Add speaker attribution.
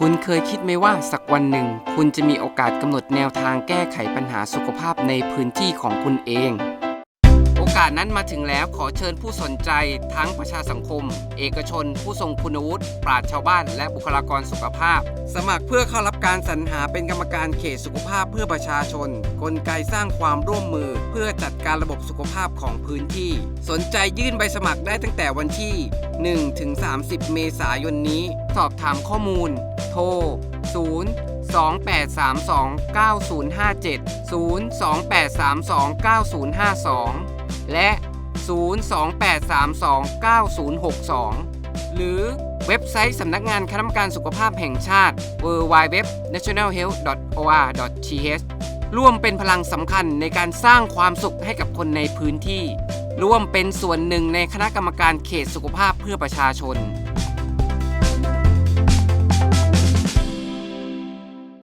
Speaker 1: คุณเคยคิดไหมว่าสักวันหนึ่ง คุณจะมีโอกาสกำหนดแนวทางแก้ไขปัญหาสุขภาพในพื้นที่ของคุณเอง โอกาสนั้นมาถึงแล้วขอเชิญผู้สนใจ ทั้งประชาสังคม เอกชน ผู้ทรงคุณวุฒิปราชชาวบ้าน และบุคลากรสุขภาพ สมัครเพื่อเข้ารับการสรรหาเป็นกรรมการเขตสุขภาพเพื่อประชาชน กลไกสร้างความร่วมมือ เพื่อจัดการระบบสุขภาพของพื้นที่ สนใจยื่นใบสมัครได้ตั้งแต่วันที่1ถึง30 เมษายนนี้ สอบถามข้อมูล โทร 0 2832 9057 0 2832 9052 และ 02832 9062 หรือเว็บไซต์สำนักงานคณะกรรมการสุขภาพแห่งชาติ www.nationalhealth.or.th ร่วมเป็นพลังสำคัญในการสร้างความสุขให้กับคนในพื้นที่ ร่วมเป็นส่วนหนึ่งในคณะกรรมการเขตสุขภาพเพื่อประชาชน